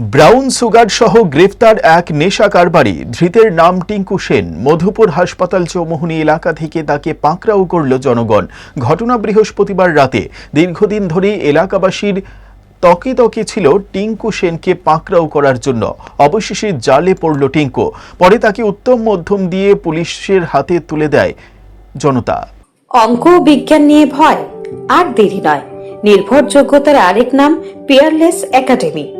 Brown sugar সহ গ্রেফতার এক নেশা কারবারি। ধৃতের নাম টিঙ্কু সেন। মধুপুর হাসপাতাল চৌমুহনী এলাকা থেকে তাকে পাকড়াও করল জনগণ। ঘটনা বৃহস্পতিবার রাতে। দীর্ঘদিন ধরেই এলাকাবাসীর তকে তকে ছিল টিঙ্কু সেনকে পাকড়াও করার জন্য। অবশেষে জালে পড়ল টিঙ্কু। পরে তাকে উত্তম মধ্যম দিয়ে পুলিশের হাতে তুলে দেয় জনতা। অঙ্ক বিজ্ঞান নিয়ে ভয়। আর দেরি নয়। নির্ভরযোগ্যতার আরেক নাম পিয়ারলেস একাডেমি